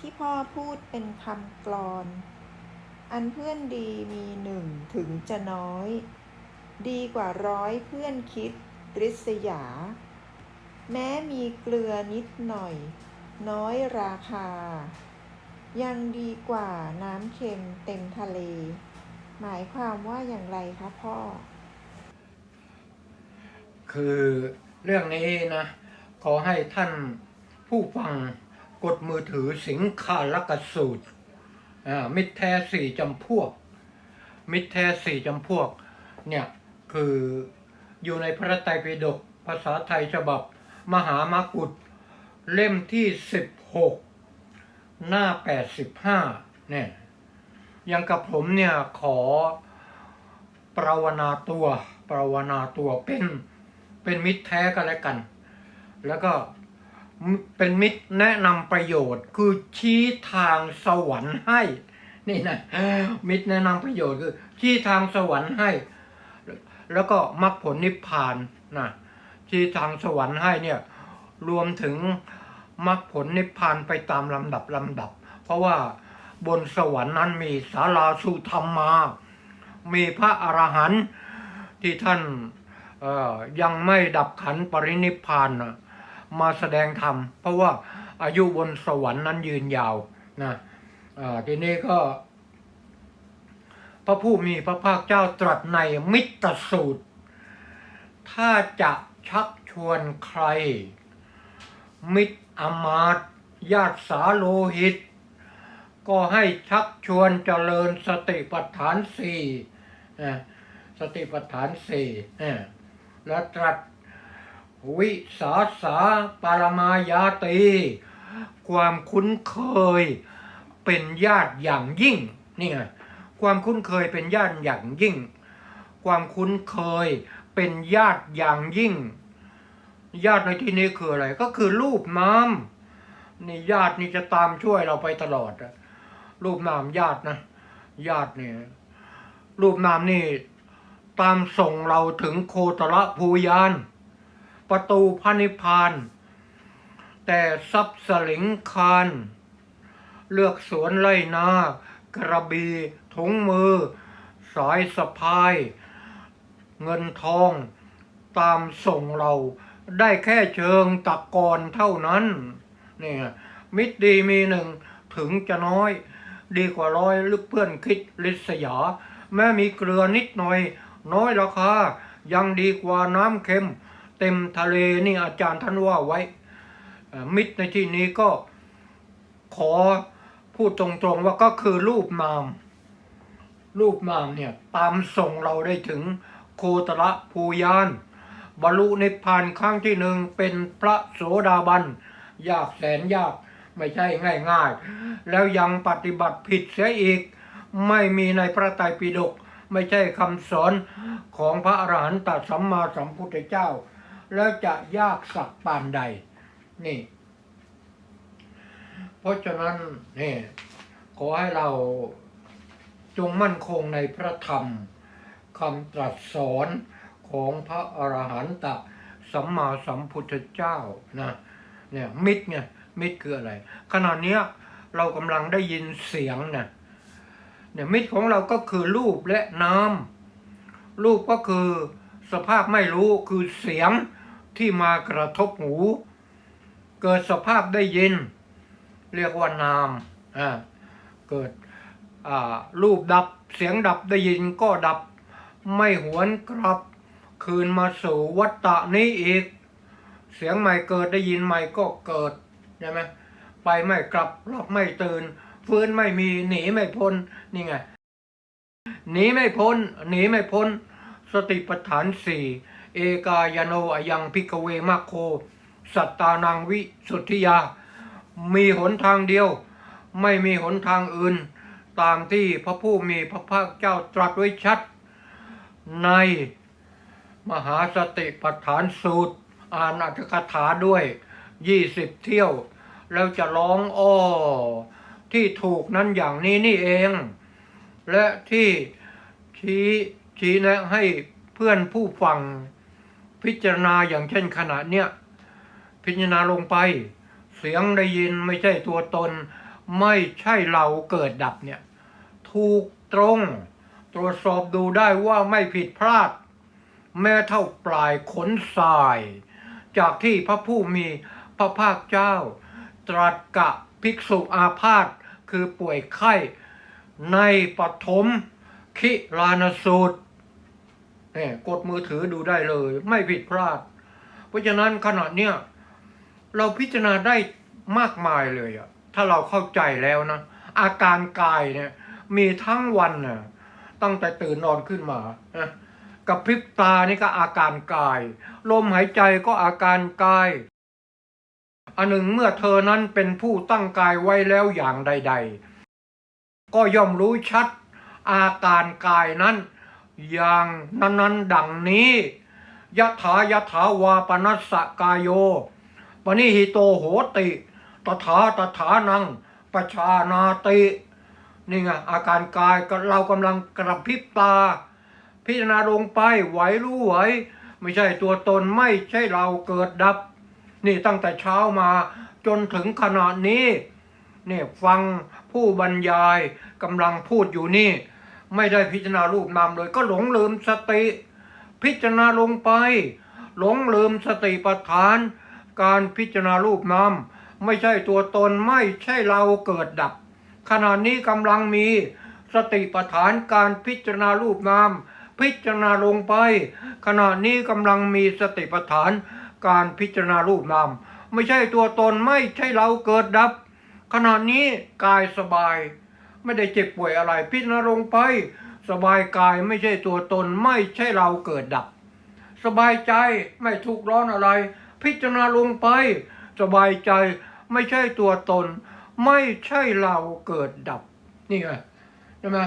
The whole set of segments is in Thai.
ที่พ่อพูดเป็นคำกลอน อันเพื่อนดีมีหนึ่งถึงจะน้อย ดีกว่าร้อยเพื่อนคิดริษยา แม้มีเกลือนิดหน่อย น้อยราคา ยังดีกว่าน้ำเค็มเต็มทะเล หมายความว่าอย่างไรคะพ่อ คือเรื่องนี้นะ ขอให้ท่านผู้ฟัง กดมือถือสิงคาลกสูตร มิตรแท้สี่จำพวก มิตรแท้สี่จำพวก เนี่ย คืออยู่ในพระไตรปิฎกภาษาไทยฉบับ มหามากุฏเล่มที่สิบหกหน้าแปดสิบห้าเนี่ยย่างกับผมเนี่ยขอปราวนาตัวปราวนาตัวเป็นเป็นมิตรแท้กันแล้วกัน แล้วก็ เป็นมิตรแนะนำประโยชน์ คือชี้ทางสวรรค์ให้ นี่นะมิตรแนะนำประโยชน์คือ ชี้ทางสวรรค์ให้ แล้วก็มรรคผลนิพพานนะชี้ทางสวรรค์ให้เนี่ยรวมถึงมรรคผลนิพพานไปตามลำดับลำดับ เพราะว่าบนสวรรค์นั้นมีศาลาสุธรรมมา มีพระอรหันต์ที่ท่านยังไม่ดับขันปรินิพพานนะ มาแสดงธรรม เพราะว่าอายุบนสวรรค์นั้นยืนยาวนะทีนี้ก็ พระผู้มีพระภาคเจ้าตรัสในมิตรสูตร ถ้าจะชักชวนใคร มิตรอมาตย์ญาติสาโลหิต ก็ให้ชักชวนเจริญสติปัฏฐานสี่นะสติปัฏฐานสี่แล้วตรัส วิสาสาปรมายาตี ความคุ้นเคยเป็นญาติอย่างยิ่งนี่ไงความคุ้นเคยเป็นญาติอย่างยิ่ง ความคุ้นเคยเป็นญาติอย่างยิ่ง ญาติในที่นี้คืออะไร ก็คือรูปน้ำนี่ญาตินี่จะตามช่วยเราไปตลอดอะรูปนามญาตินะญาตินี่รูปนามนี่ตามส่งเราถึงโคตรภูยาน ประตูพระนิพพาน แต่ทรัพย์สลิงคารเลือกสวนไล่นากระบีถุงมือ สายสะพาย เงินทอง ตามส่งเราได้แค่เชิงตะกอนเท่านั้นนี่มิตรดีมีหนึ่งถึงจะน้อย ดีกว่าร้อยหรือเพื่อนคิดลิษยา แม้มีเกลือนิดหน่อย น้อยราคายังดีกว่าน้ำเค็ม เต็มทะเลนี่อาจารย์ท่านว่าไว้มิตรในที่นี้ก็ขอพูดตรงๆว่าก็คือรูปนาม รูปนามเนี่ยตามส่งเราได้ถึงโคตรภูยาน บรรลุนิพพานครั้งที่หนึ่งเป็นพระโสดาบัน ยากแสนยากไม่ใช่ง่ายๆ แล้วยังปฏิบัติผิดเสียอีก ไม่มีในพระไตรปิฎกไม่ใช่คำสอนของพระอรหันตสัมมาสัมพุทธเจ้า แล้วจะยากสักปานใด นี่ เพราะฉะนั้นนี่ขอให้เราจงมั่นคงในพระธรรมคำตรัสสอนของพระอรหันตสัมมาสัมพุทธเจ้านะเนี่ยมิตรเนี่ยมิตรคืออะไรขณะเนี้ยเรากำลังได้ยินเสียงเนี่ยเนี่ยมิตรของเราก็คือรูปและนามรูปก็คือสภาพไม่รู้คือเสียง ที่มากระทบหู เกิดสภาพได้ยิน เรียกว่านามเกิดรูปดับเสียงดับได้ยินก็ดับไม่หวนกลับ คืนมาสู่วัฏฏะนี้อีก เสียงใหม่เกิดได้ยินใหม่ก็เกิดใช่ไหมไปไม่กลับหลับไม่ตื่นฟื้นไม่มีหนีไม่พ้นนี่ไงหนีไม่พ้นหนีไม่พ้น สติปัฏฐานสี่ เอกายโนอยังพิกเวมัคโค สัตตานังวิสุทธิยา มีหนทางเดียว ไม่มีหนทางอื่น ตามที่พระผู้มีพระภาคเจ้าตรัสไว้ชัด ในมหาสติปัฏฐานสูตร อ่านอัตถกถาด้วยยี่สิบเที่ยว แล้วจะร้องอ้อที่ถูกนั้นอย่างนี้นี่เอง และที่ชี้ชี้แนะให้เพื่อนผู้ฟัง พิจารณาอย่างเช่นขณะเนี้ยพิจารณาลงไป เสียงได้ยินไม่ใช่ตัวตน ไม่ใช่เราเกิดดับเนี่ยถูกตรง ตรวจสอบดูได้ว่าไม่ผิดพลาด แม้เท่าปลายขนทราย จากที่พระผู้มีพระภาคเจ้า ตรัสกับภิกษุอาพาธคือป่วยไข้ ในปฐมคิลานสูตร เนี่ยกดมือถือดูได้เลย ไม่ผิดพลาด เพราะฉะนั้นขณะเนี้ยเราพิจารณาได้มากมายเลยอะถ้าเราเข้าใจแล้วนะ อาการกายเนี่ยมีทั้งวันน่ะตั้งแต่ตื่นนอนขึ้นมานะกับพริบตานี่ก็อาการกาย ลมหายใจก็อาการกาย อันหนึ่งเมื่อเธอนั้นเป็นผู้ตั้งกายไว้แล้วอย่างใด ๆ ก็ย่อมรู้ชัดอาการกายนั้น อย่างนั้นๆดังนี้ยะถายะถาวาปนัสสกายโยปนิหิโตโหติตถาตถานังปชานาตินี่ไงอาการกายเรากำลังกระพริบตา พิจารณาลงไปไหวรู้ไหว ไม่ใช่ตัวตนไม่ใช่เราเกิดดับ นี่ตั้งแต่เช้ามาจนถึงขณะนี้เนี่ยฟังผู้บรรยายกำลังพูดอยู่นี่ ไม่ได้พิจารณารูปนามเลย ก็หลงลืมสติ พิจารณาลงไป หลงลืมสติปัฏฐาน การพิจารณารูปนามไม่ใช่ตัวตนไม่ใช่เราเกิดดับ ขณะนี้กำลังมีสติปัฏฐานการพิจารณารูปนามพิจารณาลงไป ขณะนี้กำลังมีสติปัฏฐาน การพิจารณารูปนามไม่ใช่ตัวตนไม่ใช่เราเกิดดับ ขณะนี้กายสบาย ไม่ได้เจ็บป่วยอะไร พิจารณาลงไป สบายกายไม่ใช่ตัวตนไม่ใช่เราเกิดดับ สบายใจไม่ทุกข์ร้อนอะไร พิจารณาลงไป สบายใจไม่ใช่ตัวตน ไม่ใช่เราเกิดดับ นี่ไงใช่ไหม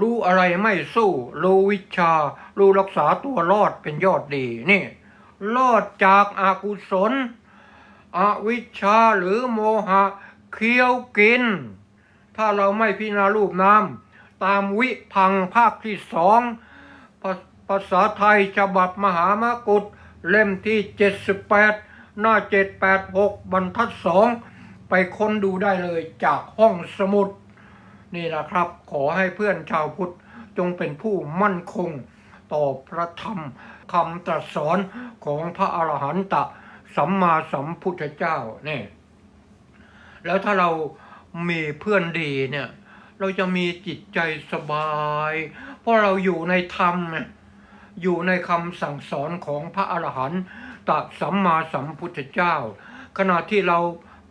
รู้อะไรไม่สู้ รู้วิชา รู้รักษาตัวรอดเป็นยอดดีนี่ รอดจากอากุศล อวิชชาหรือโมหะ เคี้ยวกิน ถ้าเราไม่พิจารณารูปนามตามวิพังภาคที่สองภาภาษาไทยฉบับมหามกุฏเล่มที่ 78 หน้า 786 บรรทัดสองไปค้นดูได้เลยจากห้องสมุด นี่นะครับ ขอให้เพื่อนชาวพุทธจงเป็นผู้มั่นคง ต่อพระธรรมคำตรัสสอนของพระอรหันตสัมมาสัมพุทธเจ้าเนี่ยแล้วถ้าเรา มีเพื่อนดีเนี่ย เราจะมีจิตใจสบาย เพราะเราอยู่ในธรรมอยู่ในคำสั่งสอนของพระอรหันตสัมมาสัมพุทธเจ้า ขณะที่เรา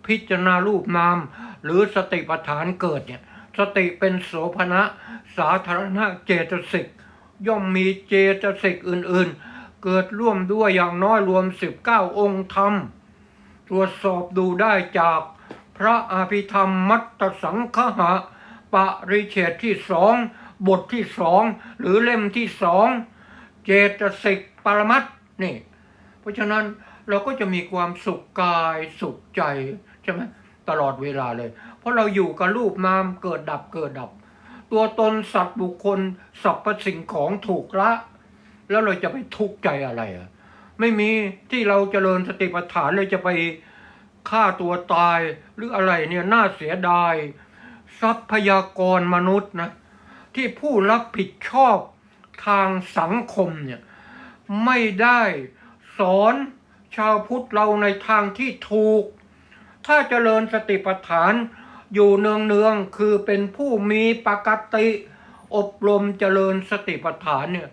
พิจารณารูปนาม หรือสติปัฏฐานเกิดเนี่ย สติเป็นโสภณะสาธารณะเจตสิก ย่อมมีเจตสิกอื่นๆ เกิดร่วมด้วยอย่างน้อยรวม 19 องค์ธรรม ตรวจสอบดูได้จาก พระอภิธรรมมัตตสังคหะปริเฉดที่สองบทที่สองหรือเล่มที่สองเจตสิกปรมัตนี่ เพราะฉะนั้นเราก็จะมีความสุขกายสุขใจใช่ไหมตลอดเวลาเลย เพราะเราอยู่กับรูปนามเกิดดับเกิดดับ ตัวตนสัตว์บุคคลสรรพสิ่งของถูกละ แล้วเราจะไปทุกข์ใจอะไรอะไม่มีที่เราเจริญสติปัฏฐานเลยจะไป ฆ่าตัวตายหรืออะไรเนี่ยน่าเสียดาย ทรัพยากรมนุษย์นะที่ผู้รับผิดชอบทางสังคมเนี่ยไม่ได้สอนชาวพุทธเราในทางที่ถูก ถ้าเจริญสติปัฏฐานอยู่เนืองๆคือเป็นผู้มีปกติ อบรมเจริญสติปัฏฐานเนี่ย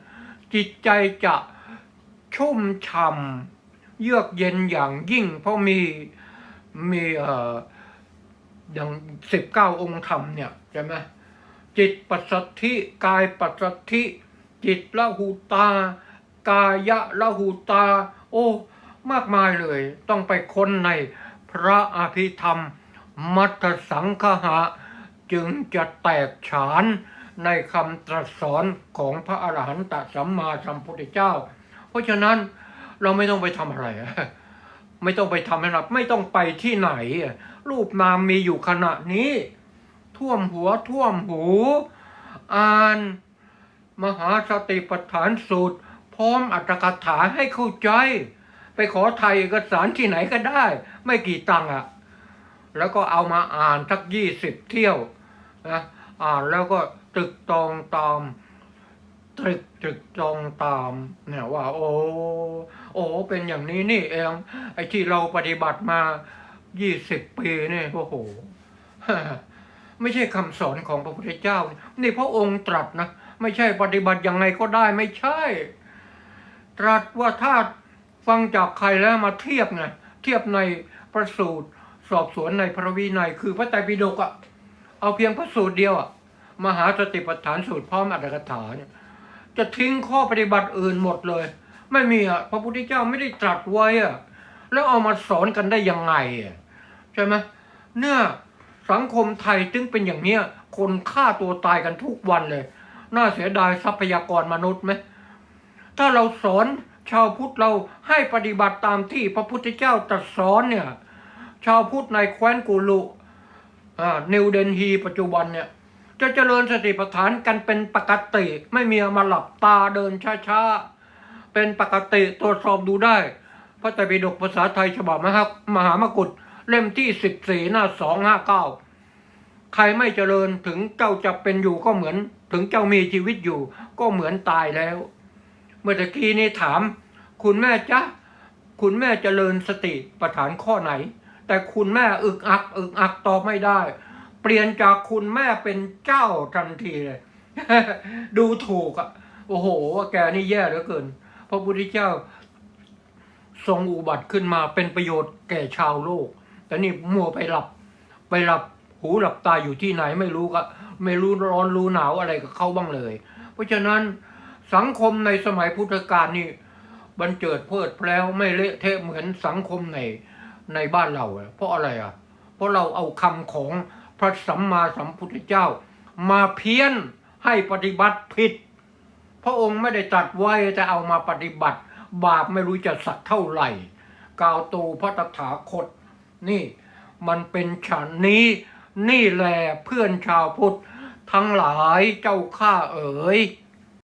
จิตใจจะชุ่มฉ่ำเยือกเย็นอย่างยิ่งเพราะมี มีเอ่ออย่างสิบเก้าองค์ธรรมเนี่ยใช่ไหมจิตปัสสัทธิกายปัสสัทธิ จิตละหูตา กายะละหูตา โอ้มากมายเลย ต้องไปค้นในพระอภิธรรม มัตตสังคหะ จึงจะแตกฉานในคำตรัสสอนของพระอรหันตสัมมาสัมพุทธเจ้า เพราะฉะนั้นเราไม่ต้องไปทำอะไร ไม่ต้องไปทำให้หนักไม่ต้องไปที่ไหน รูปนามมีอยู่ขณะนี้ ท่วมหัวท่วมหู อ่าน มหาสติปัฏฐานสูตร พร้อมอัตถกถาให้เข้าใจ ไปขอไทยเอกสารที่ไหนก็ได้ ไม่กี่ตังค์อะแล้วก็เอามาอ่านสักยี่สิบเที่ยวนะอ่านแล้วก็ตึกตองตาม ตรึกตรึกตรองตามเนี่ยว่า โอ้โอ้เป็นอย่างนี้นี่เอง ไอ้ที่เราปฏิบัติมายี่สิบปีนี่โอ้โหไม่ใช่คำสอนของพระพุทธเจ้า นี่พระองค์ตรัสนะ ไม่ใช่ปฏิบัติยังไงก็ได้ไม่ใช่ ตรัสว่าถ้าฟังจากใครแล้วมาเทียบไงเทียบในพระสูตรสอบสวนในพระวินัย คือพระไตรปิฎกอะเอาเพียงพระสูตรเดียวอะมหาสติปัฏฐานสูตรพร้อมอัตถกถาเนี่ย จะทิ้งข้อปฏิบัติอื่นหมดเลย ไม่มีอะพระพุทธเจ้าไม่ได้ตรัสไว้อะแล้วเอามาสอนกันได้ยังไงอะใช่ไหมเนี่ยสังคมไทยจึงเป็นอย่างเนี้ยคนฆ่าตัวตายกันทุกวันเลย น่าเสียดายทรัพยากรมนุษย์ไหมถ้าเราสอนชาวพุทธเราให้ปฏิบัติตามที่พระพุทธเจ้าตรัสสอนเนี่ย ชาวพุทธในแคว้นกูลุอ่านิวเดนฮีปัจจุบันเนี่ย จะเจริญสติปัฏฐานกันเป็นปกติ ไม่มีมาหลับตาเดินช้าๆ เป็นปกติตรวจสอบดูได้พระไตรปิฎกภาษาไทยฉบับมหามหามกุฏเล่มที่สิบสี่หน้าสองห้าเก้าใครไม่เจริญถึงเจ้าจะเป็นอยู่ก็เหมือน ถึงเจ้ามีชีวิตอยู่ ก็เหมือนตายแล้ว เมื่อตะกี้นี้ถาม คุณแม่จ๊ะคุณแม่เจริญสติปัฏฐานข้อไหน แต่คุณแม่อึกอักอึกอักตอบไม่ได้ เปลี่ยนจากคุณแม่เป็นเจ้าทันทีเลย ดูถูกอะ โอ้โห ว่าแกนี่แย่เหลือเกิน พระพุทธเจ้า ทรงอุบัติขึ้นมาเป็นประโยชน์แก่ชาวโลก แต่นี่มัวไปหลับ ไปหลับหูหลับตาอยู่ที่ไหนไม่รู้ก็ไม่รู้ร้อนรู้หนาวอะไรกับเขาบ้างเลย เพราะฉะนั้นสังคมในสมัยพุทธกาลนี่บันเจิดเพิดแพล้วไม่เละเทะเหมือนสังคมในในบ้านเราอะเพราะอะไรอะ เพราะเราเอาคำของ พระสัมมาสัมพุทธเจ้า มาเพี้ยนให้ปฏิบัติผิด พระองค์ไม่ได้ตัดไว้จะเอามาปฏิบัติ บาปไม่รู้จะสักเท่าไหร่กาวตูพระตถาคต นี่มันเป็นฉันนี้นี่แหละเพื่อนชาวพุทธทั้งหลายเจ้าข้าเอ๋ย